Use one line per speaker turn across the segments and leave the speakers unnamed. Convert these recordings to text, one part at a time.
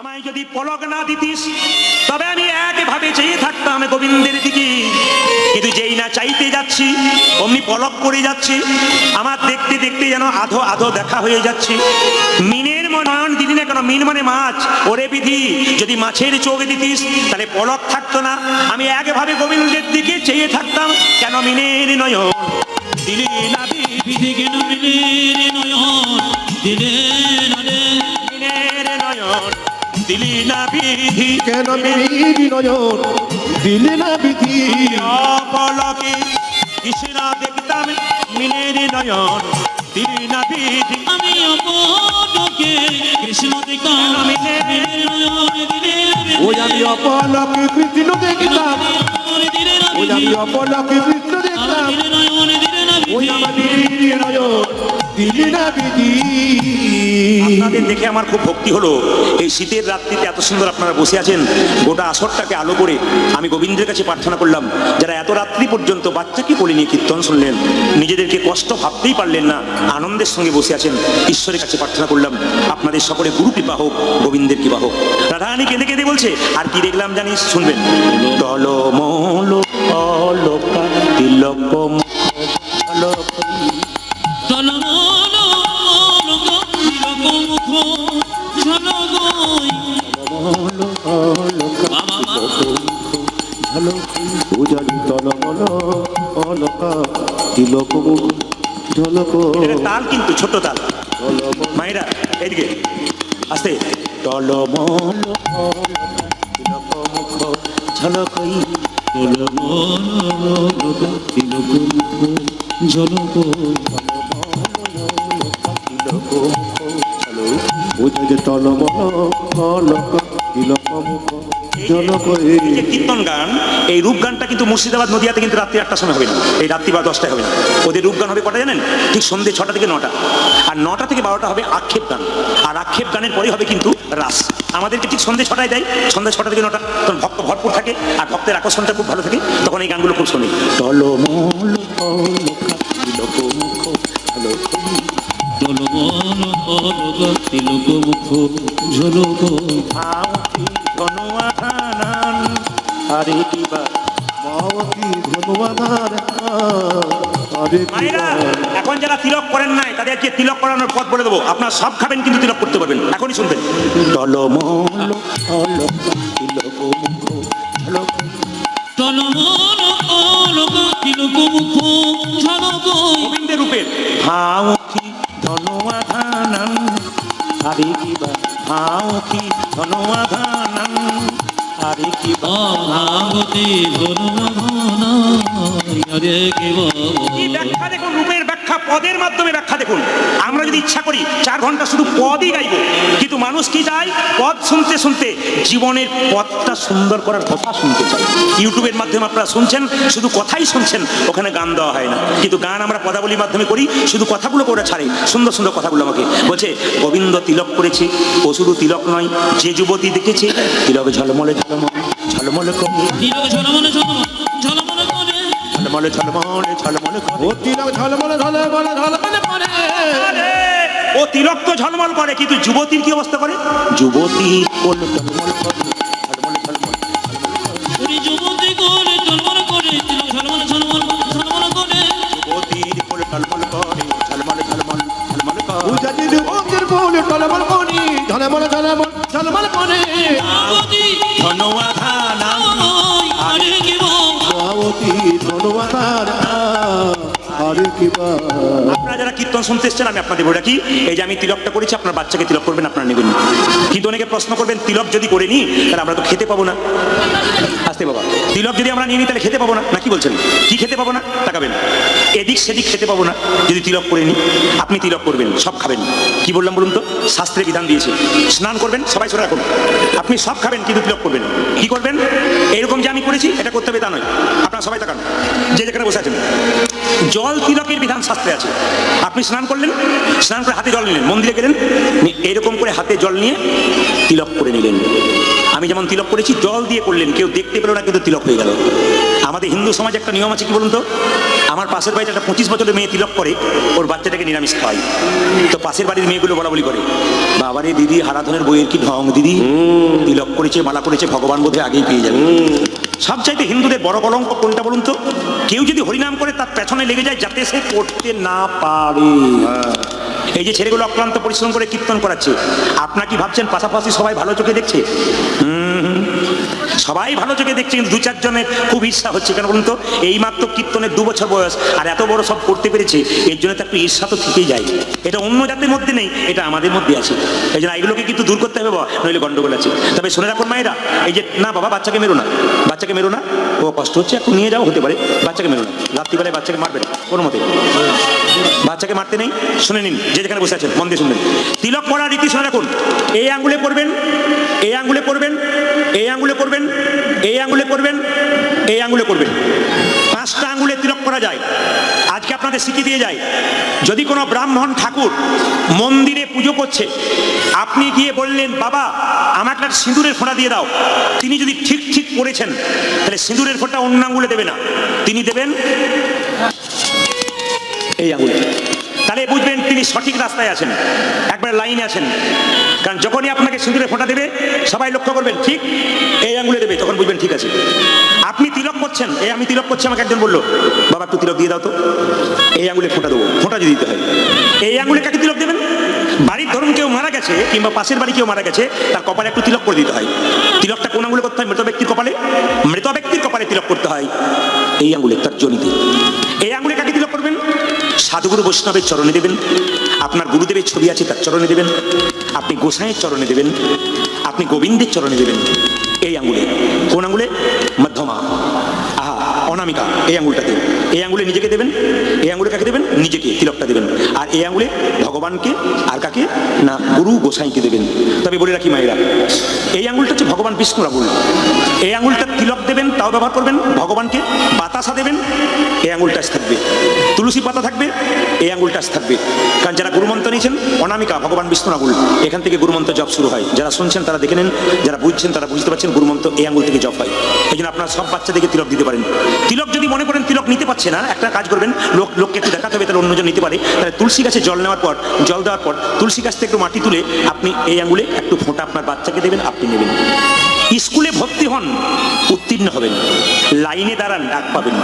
আমায় যদি পলক না দিতিস তবে আমি একভাবে চেয়ে থাকতাম গোবিন্দের দিকে। কিন্তু যেই না চাইতে যাচ্ছি অমনি পলক করে যাচ্ছে আমার দেখতে দেখতে যেন আধো আধো দেখা হয়ে যাচ্ছে। মিনের নয়ন দিলি না কেন মিন মানে মাছ। ওরে বিধি যদি মাছের চোখ দিতিস তাহলে পলক থাকতো না। আমি একভাবে গোবিন্দের দিকে চেয়ে থাকতাম কেন মিনের নয়ন? দিলি না বিধি
কেন মিলে নয়ন? দিলে
মিনের নয়ন। দিলি না বিধি।
কেন মিলি নয়ন? দিলে না বিধি।
অপলকে কৃষ্ণ দেখতাম মিনের নয়ন দিলি না বিধি।
আমি অপটকে কৃষ্ণ দেখতাম মিলে নয়ন
ওই আমি অপলকে কৃষ্ণ দেখতাম ওই আমি অপলকে কৃষ্ণ দেখতাম ওই আমার দিলি নয়ন বিধি।
আপনাদের দেখে আমার খুব ভক্তি হলো। এই শীতের রাত্রিতে এত সুন্দর আপনারা বসে আছেন, গোটা আসরটাকে আলো করে আমি গোবিন্দের কাছে প্রার্থনা করলাম, যারা এত রাত্রি পর্যন্ত বাচ্চাকে কোলে নিয়ে কীর্তন শুনলেন, নিজেদেরকে কষ্ট ভাবতেই পারলেন না, আনন্দের সঙ্গে বসে আছেন, ঈশ্বরের কাছে প্রার্থনা করলাম, আপনাদের সকলে গুরু কৃপা হোক, গোবিন্দের কৃপা হোক। রাধারানী কেঁদে কেঁদে বলছে, আর কি দেখলাম জানিস, শুনবেন। অলকা, তিলক
তলমল
অলকা তিলক ঝলক
তাল কিন্তু ছোট তাল মায়েরা এদিকে আস্তে টলমল তিলক মুখ ঝলকই
ঝলক
তলমল অলকা তিলক মুখ ঝলক
এই যে কীর্তন গান এই রূপ গানটা কিন্তু মুর্শিদাবাদ নদিয়াতে কিন্তু রাত্রি আটটার সময় হবে না। এই রাত্রি বা দশটায় হবে না। ওদের রূপ গান হবে কটা জানেন? ঠিক সন্ধ্যে ছটা থেকে নটা। আর নটা থেকে বারোটা হবে আক্ষেপ গান। আর আক্ষেপ গানের পরেই হবে কিন্তু রাস। আমাদেরকে ঠিক সন্ধ্যে ছটায় দেয়। সন্ধ্যে ছটা থেকে নটা তখন ভক্ত ভরপুর থাকে আর ভক্তের আকর্ষণটা খুব ভালো থাকে। তখন এই গানগুলো খুব শুনি। টলমল তিলক মুখ
ঝলক
এখন যারা তিলক করেন নাই তাদেরকে তিলক করানোর পথ বলে দেবো। আপনার সব খাবেন কিন্তু তিলক করতে পারবেন এখনই শুনবেন। টলমল অলকা তিলক মুখ ঝলক।
টলমল অলক তিলক মুখ ঝলক।
গোবিন্দের রূপের ভাওকি ধনুয়াধানান হরে কিবা ভাওকি ধনুয়াধানান হরে কিবা
ভাগতে ধর্মধন হরে কেব
কি ব্যাখ্যা দেখুন রূপের ব্যাখ্যা পদের মাধ্যমে ব্যাখ্যা দেখুন। আমরা যদি ইচ্ছা করি চার ঘণ্টা শুধু পদই গাইব, কিন্তু মানুষ কি চায়? পদ শুনতে শুনতে জীবনের পদটা সুন্দর করার কথা শুনতে চায়। ইউটিউবের মাধ্যমে আপনারা শুনছেন, শুধু কথাই শুনছেন, ওখানে গান দেওয়া হয় না। কিন্তু গান আমরা পদাবলীর মাধ্যমে করি, শুধু কথাগুলো করে ছাড়ে। সুন্দর সুন্দর কথাগুলো আমাকে বলছে, গোবিন্দ তিলক করেছে ও শুধু তিলক নয়, যে যুবতী দেখেছে, তিলক ঝলমলে ঝলমল, ঝলমলে
ঝলমলে ঝলমল। ঝলমলে
ঝলমলে ঝলমলে করে।
ও তিলক ঝলমলে ঝলমলে ঝলমলে করে।
ও তিলক তো ঝলমল করে কিন্তু যুবতীর কি অবস্থা করে? যুবতীর কোল ঝলমল করে, ঝলমল ঝলমল
যুবতী করে টলমল করে তিলক ঝলমলে ঝলমল ঝলমল করে।
যুবতীর কোল ঝলমল করে ঝলমল ঝলমল ঝলমল করে।
করি ঝলমল ঝলমল ঝলমল করে।
ভাগতি
ধনওয়াধানা আপনারা যারা কীর্তন শুনতে এসছেন, আমি আপনাদের বলে রাখি, এই যে আমি তিলকটা করেছি, আপনার বাচ্চাকে তিলক করবেন, আপনারা নেবেন। কিন্তু অনেকে প্রশ্ন করবেন, তিলক যদি করে নিই, তাহলে আমরা তো খেতে পাবো না। আসতে বাবা, তিলক যদি আমরা নিয়ে নিই, তাহলে খেতে পাবো না। নাকি বলছেন? কি খেতে পাবো না? তাকাবেন। এদিক সেদিক খেতে পাবো না। যদি তিলক করে নিই, আপনি তিলক করবেন, সব খাবেন। কি বললাম বলুন তো? শাস্ত্রে বিধান দিয়েছে, স্নান করবেন, সবাই সরে রাখুন। আপনি সব খাবেন, কিন্তু তিলক করবেন কি করবেন? এরকম যে আমি করেছি, এটা করতে হবে তা নয়। আপনারা সবাই তাকান। যে যেখানে বসে আছেন। জল তিলকের বিধান শাস্ত্রে আছে। আপনি স্নান করলেন, স্নান করে হাতে জল নিলেন, মন্দিরে গেলেন এরকম করে হাতে জল নিয়ে তিলক করে নিলেন। আমি যেমন তিলক করেছি, জল দিয়ে করলেন, কেউ দেখতে পেল না, কিন্তু তিলক হয়ে গেল। আমাদের হিন্দু সমাজে একটা নিয়ম আছে কি বলুন তো? আমার পাশের বাড়িতে একটা পঁচিশ বছরের মেয়ে তিলক করে ওর বাচ্চাটাকে নিরামিষ খাওয়াই। তো পাশের বাড়ির মেয়েগুলো বলা বলি করে বাবারে দিদি হারাধনের বইয়ের কি ঢং দিদি? তিলক করেছে মালা করেছে ভগবান বোধহয় আগেই পেয়ে যাবে। সবচাইতে হিন্দুদের বড় কলঙ্ক কোনটা বলুন তো? কেউ যদি হরিনাম করে তার পেছনে লেগে যায় যাতে সে করতে না পারে। এই যে ছেলেগুলো অক্লান্ত পরিশ্রম করে কীর্তন করাচ্ছে আপনার কি ভাবছেন পাশাপাশি সবাই ভালো চোখে দেখছে? হুম, সবাই ভালো চোখে দেখছে, কিন্তু দু চারজনের খুব ঈর্ষা হচ্ছে। কেন বলুন তো? এই মাত্র কীর্তনের দু বছর বয়স, আর এত বড় সব করতে পেরেছে, এর জন্য তো একটু ঈর্ষা তো থেকেই যায়। এটা অন্য জাতির মধ্যে নেই, এটা আমাদের মধ্যে আছে। এই জন্য এগুলোকে কিন্তু দূর করতে হবে বাবা, নইলে গন্ডগোল আছে। তবে শুনে রাখুন মায়েরা, এই যে, না বাবা, বাচ্চাকে মেরো না, বাচ্চাকে মেরো না। ও কষ্ট হচ্ছে, একটু নিয়ে যাও, হতে পারে, বাচ্চাকে মেরো না। রাত্রিবেলায় বাচ্চাকে মারবেন কোনো মতে। বাচ্চাকে মারতে নেই, শুনে নিন, যে যেখানে বসে আছেন, মন দিয়ে শুনবেন। তিলক পড়ার রীতি শুনে রাখুন। এই আঙ্গুলে পড়বেন এই আঙ্গুলে করবেন এই আঙ্গুলে করবেন এই আঙ্গুলে করবেন এই আঙ্গুলে করবেন পাঁচটা আঙ্গুলে তিলক করা যায়। আজকে আপনাদের শিখিয়ে দিয়ে যায় যদি কোনো ব্রাহ্মণ ঠাকুর মন্দিরে পুজো করছে, আপনি গিয়ে বললেন, বাবা, আমাকে একটা সিঁদুরের ফোঁটা দিয়ে দাও। তিনি যদি ঠিক ঠিক করেছেন তাহলে সিঁদুরের ফোঁটা অন্য আঙ্গুলে দেবে না। তিনি দেবেন এই আঙুলে তাহলে বুঝবেন তিনি সঠিক রাস্তায় আছেন, একবার লাইনে আছেন। কারণ যখনই আপনাকে সিঁদুরে ফোঁটা দেবে, সবাই লক্ষ্য করবেন, ঠিক এই আঙুলে দেবে, তখন বুঝবেন ঠিক আছে। আপনি তিলক করছেন এই আমি তিলক করছি, আমাকে একজন বলল, বাবা, একটু তিলক দিয়ে দাও তো, এই আঙুলে ফোঁটা দেবো, ফোঁটা যদি দিতে হয়। এই আঙুলে কাকে তিলক দেবেন? বাড়ির ধরুন কেউ মারা গেছে, কিংবা পাশের বাড়ি কেউ মারা গেছে, তার কপালে একটু তিলক করে দিতে হয়। তিলকটা কোন আঙুলে করতে হয়? মৃত ব্যক্তির কপালে? মৃত ব্যক্তির কপালে তিলক করতে হয়। এই আঙুলে তার জনিতে। এই আঙুলে সাধুগুরু বৈষ্ণবের চরণে দেবেন। আপনার গুরুদেবের ছবি আছে তার চরণে দেবেন। আপনি গোসাইয়ের চরণে দেবেন। আপনি গোবিন্দের চরণে দেবেন। এই আঙ্গুলে। কোন আঙ্গুলে? মধ্যমা। আহা, অনামিকা। এই আঙ্গুলটাতে। এই আঙ্গুলে নিজেকে দেবেন। এই আঙ্গুলে কাকে দেবেন? নিজেকে, তিলকটা দেবেন। আর এই আঙ্গুলে ভগবানকে আর কাকে? না, গুরু গোসাইকে দেবেন। তবে বলে রাখি মায়েরা, এই আঙ্গুলটা হচ্ছে ভগবান বিষ্ণুর আঙ্গুল। এই আঙ্গুলটা তিলক দেবেন, তাও ব্যবহার করবেন। ভগবানকে বাতাসা দেবেন, এই আঙ্গুলটা থাকবে। তুলসী পাতা থাকবে, এই আঙ্গুলটা থাকবে। কারণ যারা গুরুমন্ত্র নিয়েছেন, অনামিকা, ভগবান বিষ্ণুর আঙ্গুল এখান থেকে গুরুমন্ত্র জপ শুরু হয়। যারা শুনছেন, তারা দেখে নেন, যারা বুঝছেন, তারা বুঝতে পারছেন গুরুমন্ত্র এই আঙ্গুল থেকে জপ হয়। এই জন্য আপনারা সব বাচ্চাদেরকে তিলক দিতে পারেন। তিলক যদি মনে করেন তিলক নিতে পারছে না, একটা কাজ করবেন, লোক লোককে একটু দেখাতে হবে, তাহলে অন্যজন নিতে পারে। তাহলে তুলসী গাছে জল নেওয়ার পর, জল দেওয়ার পর, তুলসী গাছ থেকে একটু মাটি তুলে আপনি এই আঙ্গুলে একটু ফোঁটা আপনার বাচ্চাকে দেবেন, আপনি নেবেন। স্কুলে ভর্তি হন, উত্তীর্ণ হবেন। লাইনে দাঁড়ান ডাক পাবেন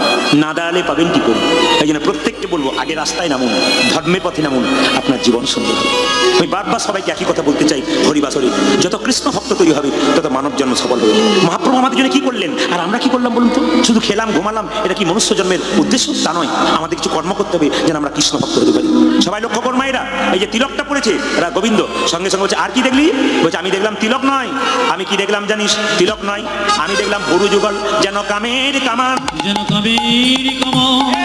না। দাঁড়ালে পাবেন কি করে? এই জন্য প্রত্যেককে বলব, আগে রাস্তায় নামুন, ধর্মের পথে নামুন, আপনার জীবন সুন্দর হবে। আমি বারবার সবাইকে একই কথা বলতে চাই, হরিবাসরে, যত কৃষ্ণ ভক্ত তৈরি হবে, তত মানব জন্ম সফল হবে। মহাপ্রভু আমাদের জন্য করলেন? আর আমরা কি করলাম বলুন তো? শুধু খেলাম, ঘুমালাম, এটা কি মনুষ্য জন্মের উদ্দেশ্য? তা নয়। আমাদের কিছু কর্ম করতে হবে যেন আমরা কৃষ্ণ ভক্ত হতে পারি। সবাই লক্ষ্য কর এরা এই যে তিলকটা পড়েছে, এরা গোবিন্দ। সঙ্গে সঙ্গে বলছে, আর কি দেখলি? বলছে, আমি দেখলাম তিলক নয়। আমি কি দেখলাম জানিস? তিলক নয়। আমি দেখলাম গরু যুগল, যেন কামের কামান।
যেন কামের কমল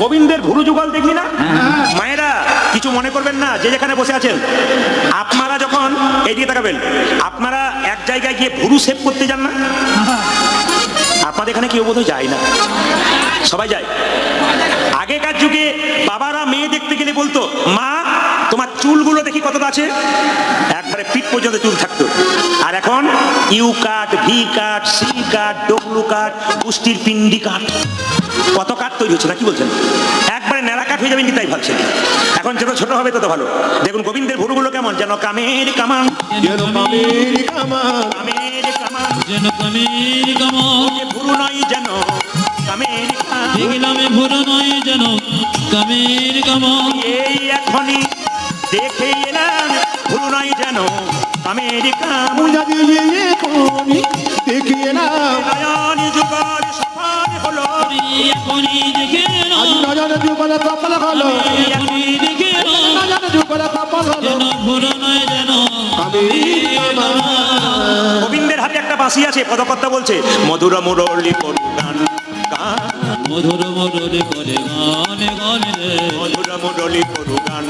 গোবিন্দের ভুরু যুগল দেখি না? মায়েরা কিছু মনে করবেন না যে যেখানে বসে আছেন। আপনারা যখন এইদিকে তাকাবেন আপনারা এক জায়গায় গিয়ে ভুরু সেভ করতে যান না? আপনাদের এখানে কেউ বোধহয় যায় না? সবাই যায়? আগেকার যুগে বাবারা মেয়ে দেখতে গেলে বলতো মা তোমার চুলগুলো দেখি কতটা আছে? একবারে পিঠ পর্যন্ত চুল থাকতো। আর এখন U cut V cut C cut W cut পুষ্টির পিন্ডি কাট। কত কাট তৈরি হচ্ছে না কি বলছেন? একবারে ন্যাড়া কাঠ হয়ে যাবেন কি তাই ভাবছেন। এখন যত ছোট হবে তত ভালো। দেখুন গোবিন্দের ভুরুগুলো কেমন যেন কামের কামান।
যেন পামের কামান।
কামের কামান।
যেন কবির কমল
যে ভুরু নয় যেন কামের কামান
দেখলাম ভোর নয় যেন কবির কমল
এই এখনই দেখে এলাম ভুরু নয় যেন কামের
দিয়ে এখনই দেখিয়ে নাও
নয়ন যুগল সফল হলো।
এখনই দেখে
নজর যুগল কপাল হলো।
এখনই দেখে
যুগল হলো।
যেন ভোর নয় যেন
পামের কামান
গোবিন্দের হাতে একটা বাঁশি আছে পদকর্তা বলছে মধুর মুরলি করু গান গান
মধুর মধুর করে গানে গানে রে
মধুর মুরলি করু গান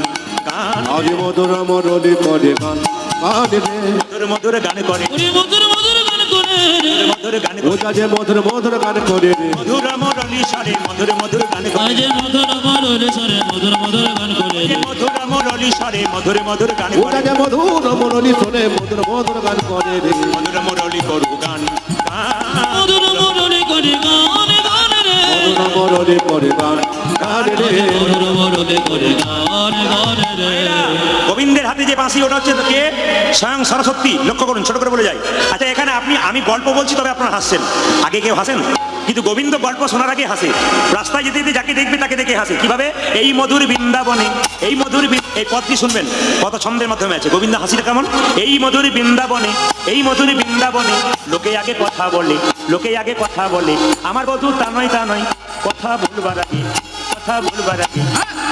গান
আজ মধুর মরলি করে গান গান রে
মধুর মধুর গান করে
মধুর মধুর গান করে রে
মধুর গান করে
ওজা যে মধুর মধুর গান করে রে
মধুর মুরলি সারে মধুর মধুর গান করে
আজ মধুর মধুর সরে মধুর মধুর গান করে রে
মধুর মুরলি সারে মধুর মধুর গান
ওজা
করে
যে মধুর মরলি শোনে মধুর মধুর গান করে
মধুর মুরলি
মধুর মধুর করে গান মরদে করে গান গান রে
গোবিন্দের হাতে যে বাঁশি ওটা হচ্ছে কে স্বয়ং সরস্বতী লক্ষ্য করুন ছোট করে বলে যাই আচ্ছা এখানে আপনি আমি গল্প বলছি তবে আপনারা হাসছেন। আগে কেউ হাসেন? কিন্তু গোবিন্দ গল্প শোনার আগে হাসে। রাস্তায় যেতে যেতে যাকে দেখবে তাকে দেখে হাসে। কীভাবে? এই মধুর বৃন্দাবনে এই মধুর এই পদটি শুনবেন। কত ছন্দের মাধ্যমে আছে। গোবিন্দ হাসিটা কেমন? এই মধুর বৃন্দাবনে এই মধুর বৃন্দাবনে লোকে আগে কথা বলে লোকে আগে কথা বলে। আমার বধু তা নয় তা নয়। কথা বলবার আগে কথা বলবার আগে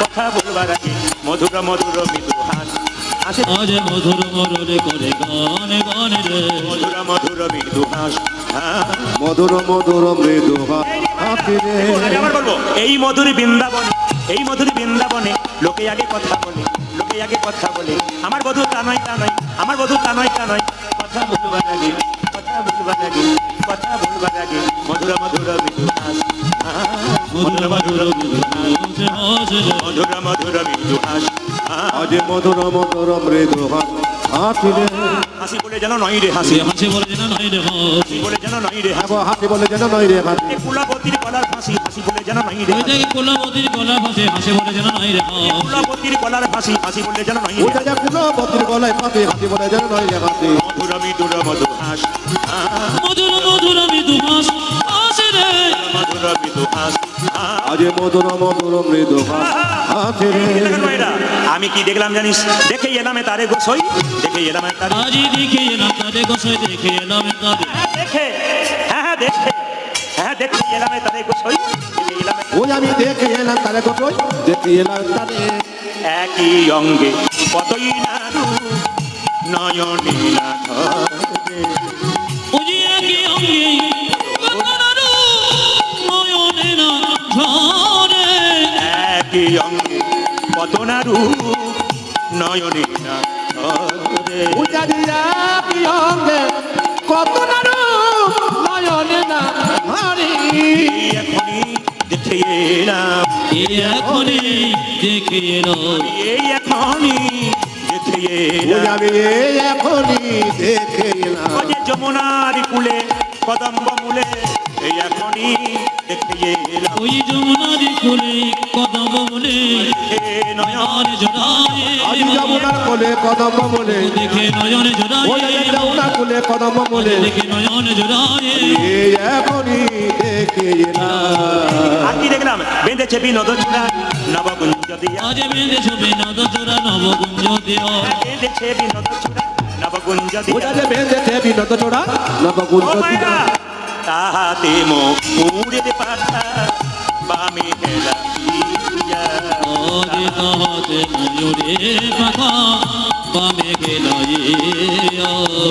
কথা বলবার আগে মধুর মধুর মৃদু হাস। আসে
আজ মধুর মরদে করে গান গান রে।
মধুর মধুর মৃদু হাস।
মধুর মধুর মৃদু হাতি রে।
আগে আবার বলব? এই মধুর বৃন্দাবনে এই মধুর বৃন্দাবনে লোকে আগে কথা বলে লোকে আগে কথা বলে। আমার বধু তা নয় তা নয় আমার বধু তা নয় তা নয়। কথা বলবার আগে কথা বলবার আগে কথা বলবার আগে মধুর মধুর মৃদু হাস।
মধুর মধুর মধুর হাস
মধুর মধুর মৃদু হাস।
আজ মধুর মধুর, মৃদু রে
হাসি বলে যেন নয় রে হাসি।
হাসি বলে যেন নয় রে হাসি
বলে যেন নয় রে হাসি।
বলে যেন নয় রে
হাসি। কুলাবতীর গলার ফাঁসি হাসি বলে যেন নয় রে
ওই
হাসি।
দেখি গলার ফাঁসি হাসি বলে যেন নয় রে
কুলাবতীর গলার ফাঁসি হাসি বলে যেন নয় রে
যে গলায় ফাঁসি হাসি বলে যেন নয় রে
হাসি।
মধুর মধুর মধু হাস।
মধুর মধুর
আজ মধুর মধুর মৃদু হাতি। রে।
দেখেন ভাইরা, আমি কি দেখলাম জানিস? দেখে এলামে তারে গোসই দেখে এলামে তারে।
আজি দেখে এলাম তাদের গোসাই দেখে এলাম তাদের
হ্যাঁ, দেখে। হ্যাঁ হ্যাঁ দেখে। হ্যাঁ দেখে এলামে তারে গোসই তারে-
ওই আমি দেখে এলাম তারে কতই দেখে এলাম তারে।
একই অঙ্গে কতই না রূপ, না ধরে।
ওজি একই অঙ্গে
একই অঙ্গে কত না রূপ নয়নে না।
পূজা দিয়া বিয়ঙ্গে কত না রূপ নয়নে না
এখনই দেখে এলাম।
এ এখনই দেখে এলাম।
এই এখনই দেখে এলাম।
এখনই দেখে এলাম।
যমুনার কুলে কদম্ব মূলে এই এখনই
ওই যমুনার কোলে কদম বলে
নয়ন
জোড়ায়
আজ যমুনার কোলে কদম বলে
দেখে নয়ন
ওই
জোড়ায়
যমুনার কোলে কদম বলে।
দেখে নয়ন জোড়ায়।
এই এখনই দেখে এলাম
আর কি দেখলাম? বেঁধেছে বিনোদ চূড়া নবগুঞ্জ দিয়া।
আজ বেঁধে ছবি নদ জোড়া নবগুঞ্জ দেও
বেঁধেছে বিনোদ চূড়া নবগুঞ্জ
ওটা
দিয়া
যে বেঁধেছে বিনত চোড়া নবগুণ
ও মায়েরা, তাহাতে দিয়া।
আজ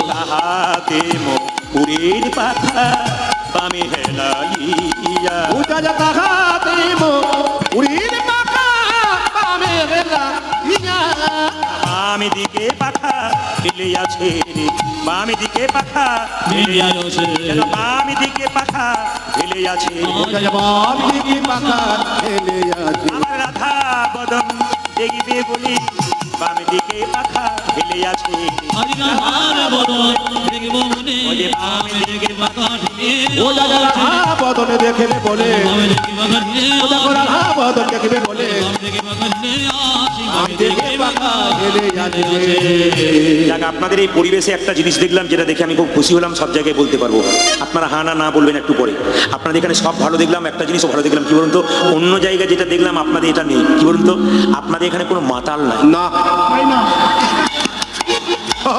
তাহাতে ময়ূরে পাখা
পামি হেলাইয়া
ওটা
আছে বামে দিকে পাখা। ফেলে আছে যেন বামে দিকে পাখা ফেলে আছে।
ওটা যে বাবলি কি পাখা ঠেলে আছে।
আমার রাধা বদন দেখবে বলি বামে দিকে পাখা আছে।
ও বদনে দেখবে বলে। ও বদন দেখবে বলে।
যাক আপনাদের এই পরিবেশে একটা জিনিস দেখলাম যেটা দেখে আমি খুব খুশি হলাম সব জায়গায় বলতে পারব। আপনারা হা না না বলবেন একটু পরে। আপনাদের এখানে সব ভালো দেখলাম একটা জিনিসও ভালো দেখলাম কি বলুন তো অন্য জায়গায় যেটা দেখলাম আপনাদের এটা নেই। কি বলুন তো আপনাদের এখানে কোনো মাতাল নাই।
না।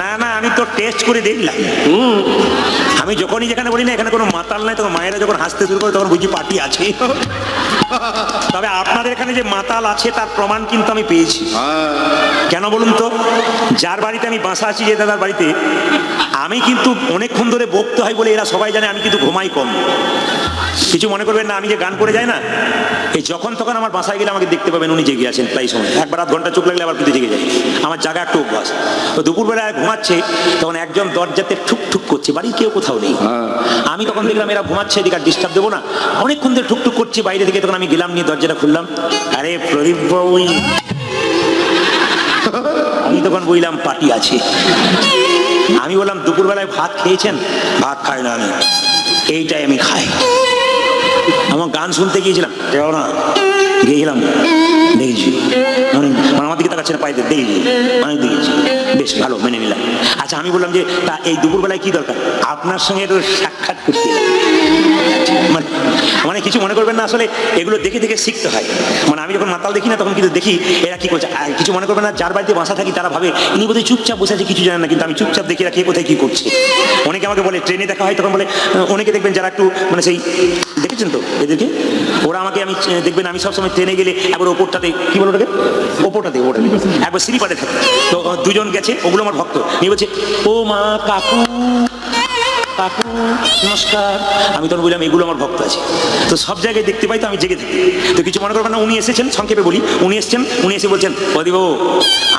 না না আমি তো টেস্ট করে দেখলাম। আমি যখনই যেখানে বলি না এখানে কোনো মাতাল নাই তখন মায়েরা যখন হাসতে শুরু করে তখন বুঝি পার্টি আছে। তবে আপনাদের এখানে যে মাতাল আছে তার প্রমাণ কিন্তু আমি পেয়েছি। কেন বলুন তো? যার বাড়িতে আমি বাসা আছি যে দাদার বাড়িতে আমি কিন্তু অনেকক্ষণ ধরে বকতে হয় বলে এরা সবাই জানে আমি কিন্তু ঘুমাই কম। কিছু মনে করবেন না আমি যে গান করে যাই না এই যখন তখন আমার বাসায় গেলে আমাকে দেখতে পাবেন উনি জেগে আছেন প্রায় সময়। একবার আধ ঘণ্টা চোখ লাগলে আবার কিন্তু জেগে যায়। আমার জায়গা একটু অভ্যাস। তো দুপুরবেলায় ঘুমাচ্ছে তখন একজন দরজাতে ঠুক ঠুক করছে বাড়ির কেউ কোথাও নেই। আমি তখন দেখলাম এরা ঘুমাচ্ছে এদিকে আর ডিস্টার্ব দেবো না। অনেকক্ষণ ধরে ঠুক ঠুক করছে বাইরে থেকে তখন আমি গেলাম নিয়ে দরজাটা খুললাম। আরে প্রদীপ বাবু আমি তখন বললাম পার্টি আছে। আমি বললাম দুপুরবেলায় ভাত খেয়েছেন? ভাত খাই না আমি। এইটাই আমি খাই। আমার গান শুনতে গিয়েছিলাম যাও না গিয়েছিলাম। দেখেছি। মানে আমার দিকে তাকাচ্ছে না পাইতে দেখেছি। অনেক দেখেছি। বেশ ভালো, মেনে নিলাম। আচ্ছা আমি বললাম যে, তা এই দুপুরবেলায় কি দরকার? আপনার সঙ্গে একটু সাক্ষাৎ করতে। মানে মানে কিছু মনে করবেন না, আসলে এগুলো দেখে দেখে শিখতে হয়। মানে আমি যখন মাতাল দেখি না, তখন কিন্তু দেখি এরা কি করছে। কিছু মনে করবেন না, যার বাড়িতে বাসা থাকি তারা ভাবে, ইনি বোধহয় চুপচাপ বসে আছে, কিছু জানেন না, কিন্তু আমি চুপচাপ দেখি রাখি কোথায় কি করছে? অনেকে আমাকে বলে, ট্রেনে দেখা হয়? তখন বলে, অনেকে দেখবেন যারা একটু মানে সেই, দেখেছেন তো এদেরকে? ওরা আমাকে আমি, দেখবেন আমি সবসময় ট্রেনে গেলে একবার ওপরটাতে কি বলো ওটাকে? ওপোটা ওপরটাতে ওটা একবার স্লিপারে থাকে। তো দুজন গেছে, ওগুলো আমার ভক্ত। নিয়ে বলছে, ও মা কাকু কাকু, নমস্কার। আমি তখন বললাম, এগুলো আমার ভক্ত আছে। তো সব জায়গায় দেখতে পাই তো আমি জেগে থাকি। তো কিছু মনে করবেন না, উনি এসেছেন, সংক্ষেপে বলি। উনি এসেছেন, উনি এসে বলছেন প্রদীপবাবু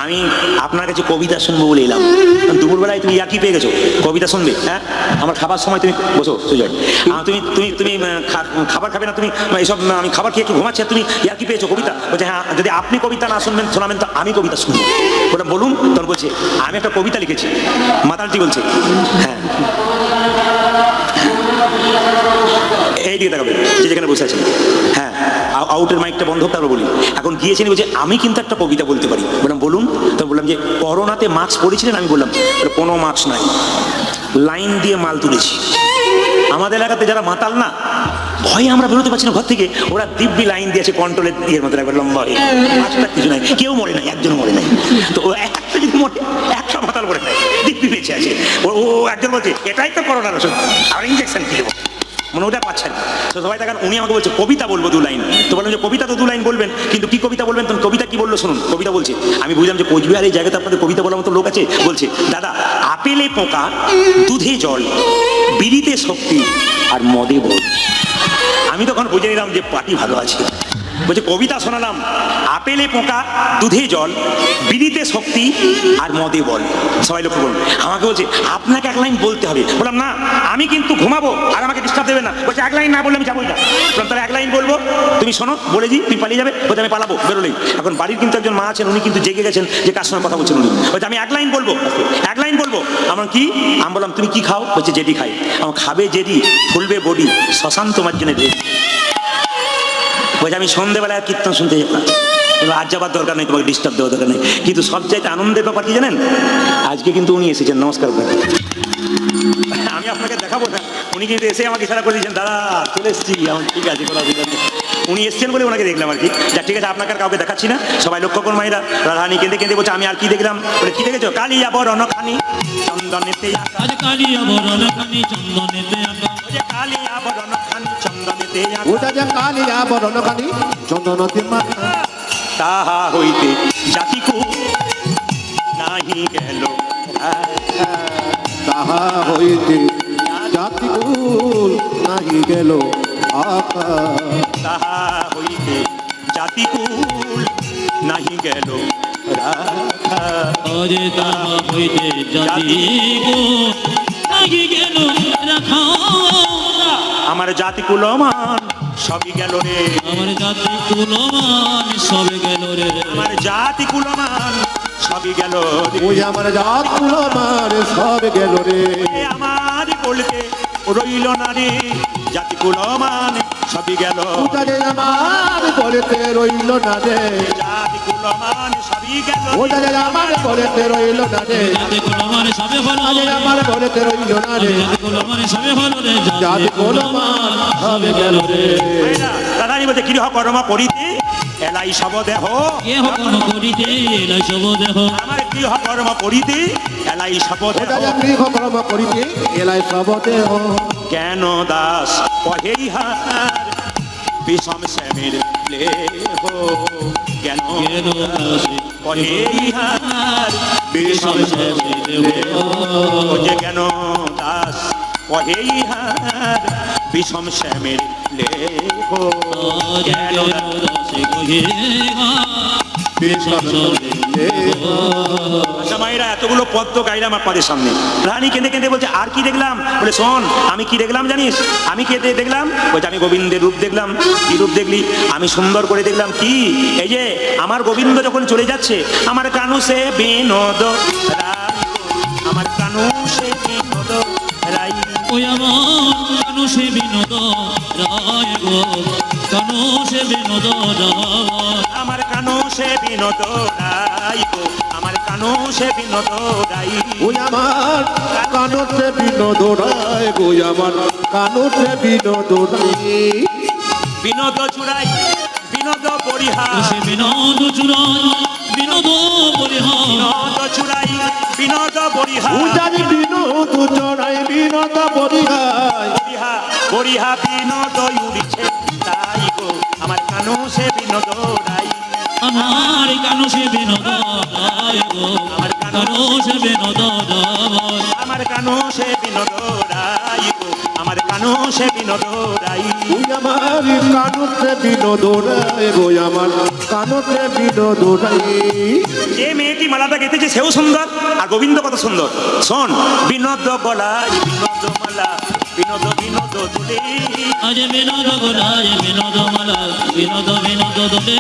আমি আপনার কাছে কবিতা শুনব বলে এলাম। দুপুরবেলায় তুমি ইয়াকি পেয়ে গেছো, কবিতা শুনবে হ্যাঁ? আমার খাবার সময় তুমি বসো, সুজয়। তুমি তুমি তুমি খাবার খাবে না, তুমি এসব আমি খাবার খেয়ে একটু ঘুমাচ্ছি? তুমি ইয়াকি পেয়েছ কবিতা? বলছে হ্যাঁ যদি আপনি কবিতা না শুনবেন, শোনাবেন তো আমি কবিতা শুনব। ওটা বলুন। তখন বলছে, আমি একটা কবিতা লিখেছি। মাতালটি বলছে হ্যাঁ। এই দিকে যে যেখানে বসে আছেন হ্যাঁ আউটের মাইকটা বন্ধ তারপর বলি। এখন গিয়েছেন বলছে আমি কিন্তু একটা কবিতা বলতে পারি। বললাম বলুন। তো বললাম যে, করোনাতে মাস্ক পরেছিলেন আমি বললাম কোনো মাস্ক নাই। লাইন দিয়ে মাল তুলেছি। আমাদের এলাকাতে যারা মাতাল না, ভয়ে আমরা বেরোতে পারছি না ঘর থেকে। ওরা দিব্যি লাইন দিয়েছে কন্ট্রোলের ইয়ের মতো একবার লম্বা হয়ে। মাছটা কিছু নাই। কেউ মরে নাই একজন মরে নাই। তো একটা যদি মরে একটা মাতাল মরে নাই ও, একজন বলছে, এটাই তো করোনার ওষুধ। আর ইঞ্জেকশন কি দেবো? মানে ওটা পাচ্ছেন। তো সবাই দেখেন উনি আমাকে বলছে, কবিতা বলব দু লাইন। তো বললাম যে, কবিতা তো দু লাইন বলবেন, কিন্তু কি কবিতা বলবেন? তখন কবিতা কি বলল শুনুন, কবিতা বলছে, আমি বুঝলাম যে কোচবিহার এই জায়গাতে আপনাদের কবিতা বলার মতো লোক আছে, বলছে, দাদা, আপেলে পোকা, দুধে জল, বিড়িতে শক্তি আর মদে বল আমি তখন বুঝে নিলাম যে পার্টি ভালো আছে। বলছে, কবিতা শোনালাম। আপেলে পোকা, দুধে জল, বিড়িতে শক্তি আর মদে বল। সবাই লক্ষ্য করুন। আমাকে বলছে, আপনাকে এক লাইন বলতে হবে। বললাম, না, আমি কিন্তু ঘুমাবো আর আমাকে ডিস্টার্ব দেবে না। বলছে, এক লাইন না বললে আমি যাবোই না। বললাম, তাহলে এক লাইন বলব? তুমি শোনো, বলে দিই, তুমি পালিয়ে যাবে, বলছে, আমি পালাবো, বেরোলেই। এখন বাড়ির কিন্তু একজন মা আছেন, উনি কিন্তু জেগে গেছেন যে কার সঙ্গে কথা বলছেন উনি। বলছে, আমি এক লাইন বলব। এক লাইন বলব। আমার কি? আমি বললাম, তুমি কি খাও? বলছে, জেডি খাই। আমার খাবে জেডি, ফুলবে বডি শ্মশান তোমার জন্য রেডি বলছে আমি সন্ধেবেলায় কীর্তন শুনতে যেতাম আজ যাবার দরকার নেই তোমাকে ডিস্টার্ব দেওয়ার দরকার নেই। কিন্তু সবচাইতে আনন্দের ব্যাপার কি জানেন? আজকে কিন্তু উনি এসেছেন নমস্কার। আমি আপনাকে দেখাবো না। উনি কিন্তু এসে আমাকে ইশারা করে দিয়েছেন দাদা চলে এসেছি। আমার ঠিক আছে কোনো অসুবিধা নেই। উনি এসছেন বলে ওনাকে দেখলাম আর কি। যা ঠিক আছে আপনাকে আর কাউকে দেখাচ্ছি না। সবাই লক্ষ্য করুন মাইরা রাধানি কেঁদে কেঁদে বলছে আমি আর কি দেখলাম? বলে কি দেখেছ? কালিয়া বরণ খানি চন্দনেতে
কালিয়া বরণ খানি চন্দনেতে
কালিয়া বরণ
ওটা যে কালিয়া বরণ কালি চন্দনতে মাথা
তাহা হইতে জাতিকু নাহি গেল।
তাহা হইতে জাতিকুল নাহি গেল।
তাহা হইতে জাতিকুল নাহি গেল। রাখা
তাহা হইতে জাতি গো গেল।
আমার জাতি কুলমান সবই গেল রে।
আমার জাতি কুলমান সবই গেল রে।
আমার জাতি কুলমান সবই গেল রে।
ওই আমার জাতি কুলমান সব গেল রে।
আমার বলতে রইল না রে। জাতি মান সবই গেল।
আমার বলেতে রইল না রে।
জাতিকুল সবই গেল।
ওটা আমার বলেতে রইল না রে।
জাতি কুলমান সবে হলো
আজ আমার বলেতে রইল না রে।
জাতি কুলমান সবে হলো রে।
জাতকুল আমার সব গেল রে।
দাদানি বলছে গৃহ কর্ম করিতে? এলাই সব দেহ।
কে হকন করিতে? এলাই সব দেহ।
আমার গৃহ কর্ম করিতে? এলাই সব দেহ।
ওটা যে গৃহ কর্ম করিতে? এলাই সব দেহ।
কেন দাস কহেই হার। বিষম শ্যামের লেহ কেন কহেই হার? বিষম শ্যামের লেহ যে কেন দাস? কহেই হার। বিষম শ্যামের লেহ কেন দাস? মায়েরা, এতগুলো পদ্ম গাইলাম আপনাদের সামনে। রানী কেঁদে কেঁদে বলছে, আর কি দেখলাম? বলে, শোন, আমি কি দেখলাম জানিস? আমি কে দেখলাম? বলছে, আমি গোবিন্দের রূপ দেখলাম, কি রূপ দেখলি? আমি সুন্দর করে দেখলাম, কি? এই যে, আমার গোবিন্দ যখন চলে যাচ্ছে, আমার কানু সে বিনোদ, আমার কানু সে বিনোদ
ওই আমার মানুষ সে বিনোদ রায় গো, কানো সে বিনোদ রায়
কানো সে বিনোদ রাই গো আমার কানো সে বিনোদ রাই
ওই আমার কানতে বিনোদ রায় গো আমার কানতে বিনোদ রায়
বিনোদ চুড়াই বিনোদ পরিহার।
সে বিনোদ চূড়ায় বিনোদ পরিহার।
বিনোদ চুড়াই বিনোদ পরিহার।
পূজারি বিনোদ চড়াই বিনোদ পরিহায়
বরিহা বরিহা বিনোদ উড়িছে তাই গো আমার কানো সে বিনোদ রাই
আমার কানো সে বিনোদ রায় গো? কানো সে বিনোদ রায়
আমার কানো সে বিনোদ রাই গো? আমার কানো সে বিনোদ
আমার কানতে আমার কানতে
যে মেয়েটি মালাটা গেঁথেছে সেও সুন্দর আর গোবিন্দ কত সুন্দর। শোন বিনোদ গলায় বিনোদ মালা বিনোদ বিনোদ দুলে।
আজ বিনোদ গোলায় বিনোদ মালা বিনোদ বিনোদ দোলে।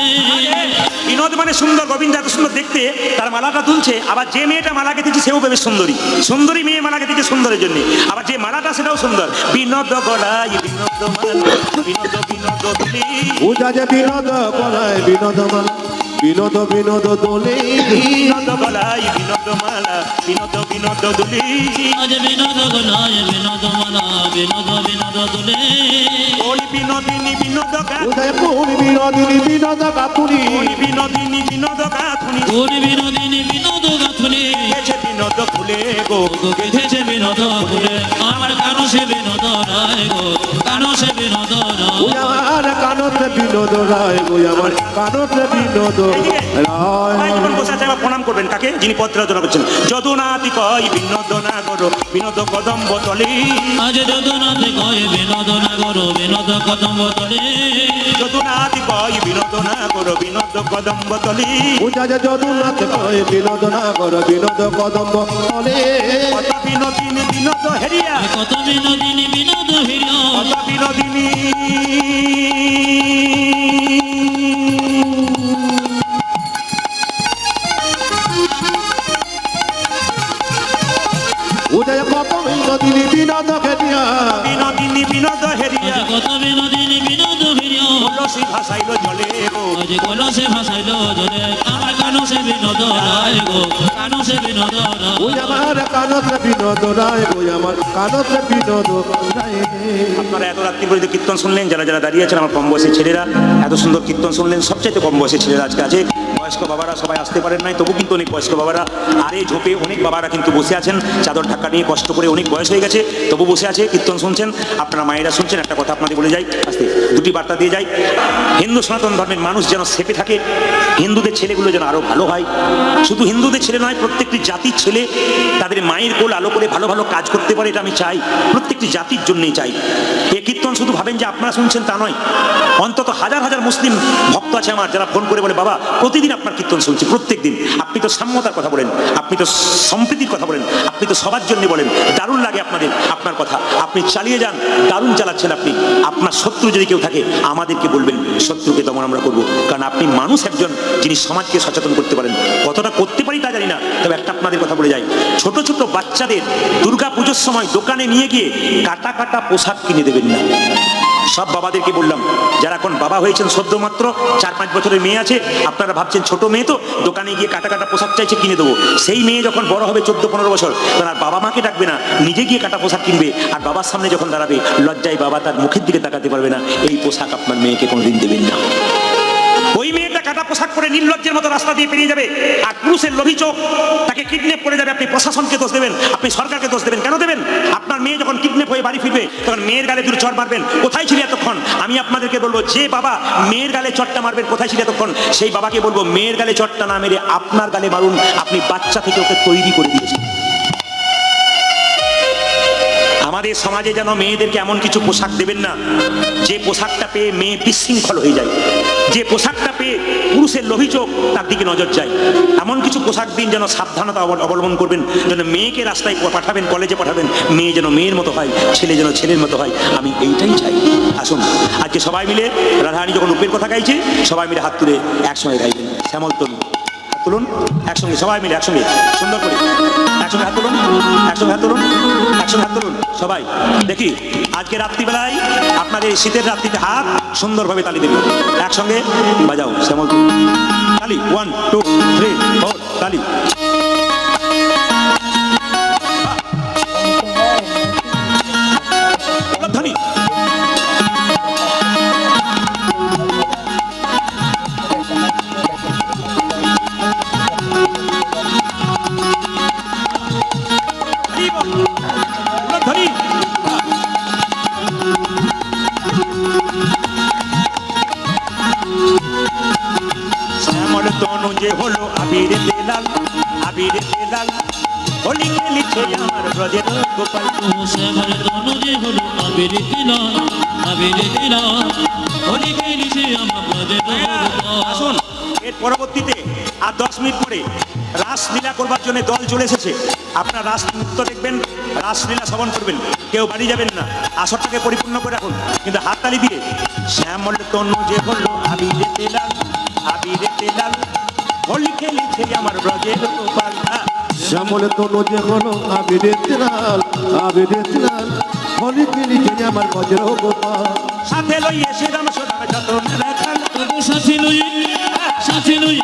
বিনোদ মানে সুন্দর গোবিন্দ এত সুন্দর দেখতে তার মালাটা তুলছে আবার যে মেয়েটা মালা গেঁথেছে সেও বেশ সুন্দরী। সুন্দরী মেয়ে মালা গেঁথেছে সুন্দরের জন্য। আবার যে মালাটা সেটাও সুন্দর। বিনোদ গলায় বিনোদ মালা বিনোদ বিনোদ দুলে
পূজা যে বিনোদ বলায় বিনোদ মাল বিনোদ বিনোদ দোলে
বিনোদ গলায় বিনোদ মালা বিনোদ বিনোদ দুলে
আজ বিনোদ গোলায় বিনোদ মালা বিনোদ বিনোদ দোলে
ওই বিনোদিনী বিনোদ গাথুনি?
কোন বিনোদিনী বিনোদ কাতুরি
ওই বিনোদিনী বিনোদ গাথুনি?
কোন বিনোদিনী বিনোদ গাথুনি?
বিনোদ ফুলে গো।
গো গেথেছে বিনোদ ফুলে আমার কানো সে বিনোদ রায় গো কানো সে বিনোদ
আমার কানতে বিনোদ রায় গো আমার কানতে বিনোদ রায়।
বসে আছে প্রণাম করবেন কাকে? যিনি পত্র রচনা করছেন। যদুনাতি কয় বিনোদ না করো বিনোদ কদম্ব তলে।
আজ যদুনাথ কয়ে বিনোদ না করো বিনোদ কদম্ব তলে।
যদুনাতি কয় বিনোদ না করো বিনোদ কদম্ব তলে।
পূজা যদুনাথ কয় বিনোদ না কর বিনোদ কদম্ব তলে
কত বিনোদিনী বিনোদ হেরিয়া
কত বিনোদিনী বিনোদ
হেরিয়া।
বিনোদিনী
ভাসাইল জলে গো।
কলসে ভাসাইল জলে আমার কানো সে বিনোদ রায় গো। কানো সে বিনোদ
ওই আমার কানতে বিনোদ রায় গো আমার কানতে বিনোদ রায়
আপনারা এত রাত্রি পর্যন্ত কীর্তন শুনলেন? যারা যারা দাঁড়িয়ে আছেন আমার কম বয়সী ছেলেরা এত সুন্দর কীর্তন শুনলেন। সবচাইতে কম বয়সী ছেলেরা আজকে আছে। বয়স্ক বাবারা সবাই আসতে পারেন নাই তবু কিন্তু অনেক বয়স্ক বাবারা আর এই ঝোপে অনেক বাবারা কিন্তু বসে আছেন। চাদর ঢাকা নিয়ে কষ্ট করে অনেক বয়স হয়ে গেছে তবু বসে আছে কীর্তন শুনছেন। আপনারা মায়েরা শুনছেন একটা কথা আপনাদের বলে যাই। আস্তে দুটি বার্তা দিয়ে যাই। হিন্দু সনাতন ধর্মের মানুষ যেন সেপে থাকে হিন্দুদের ছেলেগুলো যেন আরও ভালো হয়। শুধু হিন্দুদের ছেলে নয় প্রত্যেকটি জাতির ছেলে তাদের মায়ের কোল আলো করে ভালো ভালো কাজ করতে পারে এটা আমি চাই। প্রত্যেকটি জাতির জন্যই চাই। এ কীর্তন শুধু ভাবেন যে আপনারা শুনছেন তা নয়। অন্তত হাজার হাজার মুসলিম ভক্ত আছে আমার যারা ফোন করে বলে, বাবা, প্রতিদিন আপনার কীর্তন শুনছি প্রত্যেক দিন আপনি তো সাম্যতার কথা বলেন, আপনি তো সম্প্রীতির কথা বলেন, আপনি তো সবার জন্য বলেন, দারুণ লাগে আপনাদের, আপনার কথা। আপনি চালিয়ে যান, দারুণ চালাচ্ছেন আপনি। আপনার শত্রু যদি কেউ থাকে, আমাদেরকে বলবেন, শত্রুকে দমন আমরা করব। কারণ আপনি মানুষ একজন যিনি সমাজকে সচেতন করতে পারেন। কতটা করতে পারি তা জানি না, তবে একটা আপনাদের কথা বলে যাই। ছোট ছোট বাচ্চাদের দুর্গা পুজোর সময় দোকানে নিয়ে গিয়ে কাটা কাটা পোশাক কিনে দেবেন না। সব বাবাদেরকে বললাম? যারা এখন বাবা হয়েছেন সদ্য মাত্র, চার পাঁচ বছরের মেয়ে আছে, আপনারা ভাবছেন ছোট মেয়ে তো, দোকানে গিয়ে কাটা কাটা পোশাক চাইছে, কিনে দেবো। সেই মেয়ে যখন বড় হবে চোদ্দ পনেরো বছর আর বাবা মাকে ডাকবে না, নিজে গিয়ে কাটা পোশাক কিনবে, আর বাবার সামনে যখন দাঁড়াবে, লজ্জায় বাবা তার মুখের দিকে তাকাতে পারবে না, এই পোশাক আপনার মেয়েকে কোনো কোনোদিন দেবেন না। কাটা পোশাক পরে নির্লজ্জের মতো রাস্তা দিয়ে পেরিয়ে যাবে আর পুরুষের লোভী চোখ তাকে কিডন্যাপ করে যাবে, আপনি প্রশাসনকে দোষ দেবেন, আপনি সরকারকে দোষ দেবেন, কেন দেবেন? আপনার মেয়ে যখন কিডন্যাপ হয়ে বাড়ি ফিরবে, তখন মেয়ের গালে দুটো চর মারবেন, কোথায় ছিল এতক্ষণ? আমি আপনাদেরকে বলব, যে বাবা মেয়ের গালে চটটা মারবেন, কোথায় ছিল এতক্ষণ? সেই বাবাকে বলব, মেয়ের গালে চটটা না মেরে আপনার গালে মারুন, আপনি বাচ্চা থেকে ওকে তৈরি করে দিয়েছেন। আমাদের সমাজে যেন মেয়েদেরকে এমন কিছু পোশাক দেবেন না, যে পোশাকটা পেয়ে মেয়ে বিশৃঙ্খল হয়ে যায়। যে পোশাকটা পেয়ে পুরুষের লোভী চোখ তার দিকে নজর যায়। এমন কিছু পোশাক দিন যেন সাবধানতা অবলম্বন করবেন, যেন মেয়েকে রাস্তায় পাঠাবেন, কলেজে পাঠাবেন, মেয়ে যেন মেয়ের মতো হয়, ছেলে যেন ছেলের মতো হয়, আমি এইটাই চাই। আসুন, আজকে সবাই মিলে রাধারানী যখন রূপের কথা গাইছে, সবাই মিলে হাত তুলে একসঙ্গে গাইবেন। শ্যামল তরুণ তুলুন। একসঙ্গে, সবাই মিলে একসঙ্গে, সুন্দর করে। একসঙ্গে হাত তুলুন, একসঙ্গে হাত তুলুন, একসঙ্গে হাত তুলুন, সবাই। দেখি, আজকে রাত্রিবেলায় আপনাদের এই শীতের রাত্রিতে হাত সুন্দরভাবে তালি দেবে। একসঙ্গে বাজাও, শ্যামল তালি ওয়ান টু থ্রি ফোর তালি। গোপাল
হলো আবির আবির আমার
আসুন এর পরবর্তীতে আর দশ মিনিট পরে রাসলীলা করবার জন্য দল চলে এসেছে। আপনার রাস নৃত্য দেখবেন রাসলীলা শ্রবণ করবেন। কেউ বাড়ি যাবেন না। আসরটাকে পরিপূর্ণ করে রাখুন। কিন্তু হাততালি দিয়ে শ্যামল তনু যে হলো আবিরে তেলাল আবিরে তেলাল হোলি খেলিছে আমার ব্রজের গোপাল হ্যাঁ।
শ্যামল তনু যে হলো আবিরে তিলাল আবিরে তিলাল হলি তিনি খেলিছে আমার বজ্র গোপাল।
সাথে লই এসে রাম সোনাম যত রাখাল
তবু সাথে লই সাথে লই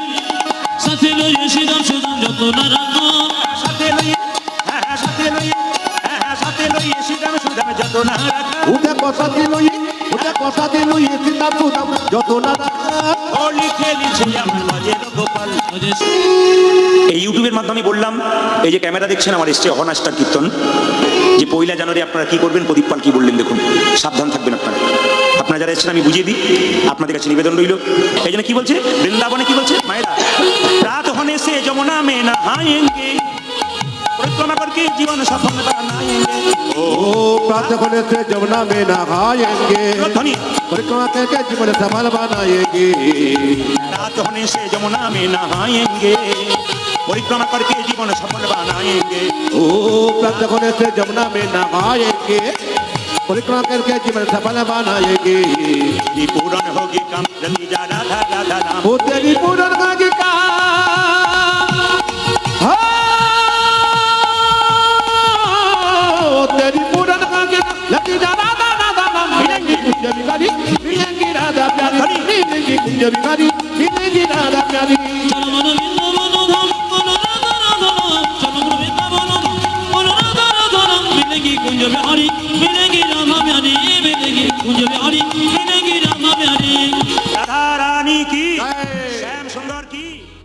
সাথে লই শ্রীরাম সুদাম যত না রাখো
সাথে লই হ্যাঁ সাথে লই হ্যাঁ সাথে লই এসে রাম যত না
উঠে কথা দিলই উঠে কথা দিলই সীতা সুদাম যত না রাখা
হোলি খেলিছে আমার গোপাল।
অজয়
এই ইউটিউবের মাধ্যমে বললাম, এই যে ক্যামেরা দেখছেন আমার এসছে অহনাস্টার কীর্তন, যে পয়লা জানুয়ারি আপনারা কি করবেন, প্রদীপ পাল কি বললেন দেখুন, সাবধান থাকবেন আপনারা। আপনারা যারা এসেছেন, আমি বুঝিয়ে দিই, আপনাদের কাছে নিবেদন রইল। এই জন্য কি বলছে? বৃন্দাবনে কি বলছে? মায়েরা, রাত হনে সে যমুনা মে না হায়েঙ্গে परिक्रमा करके जीवन सफलता सफल
ओ प्रातः खुले से जमुना में नहाएंगे परिक्रमा के जीवन सफल बनाएंगे
रात होने से जमुना में नहाएंगे परिक्रमा करके जीवन सफल बनाएंगे
ओ प्रातः खुले से जमुना में नहाएंगे परिक्रमा करके जीवन सफल बनाएंगे
पूरण होगी काम जल्दी जा राधा राधा राम
पूरण होगी kunja bimari bilengi rada pyari ni lengi kunja bimari bilengi rada pyari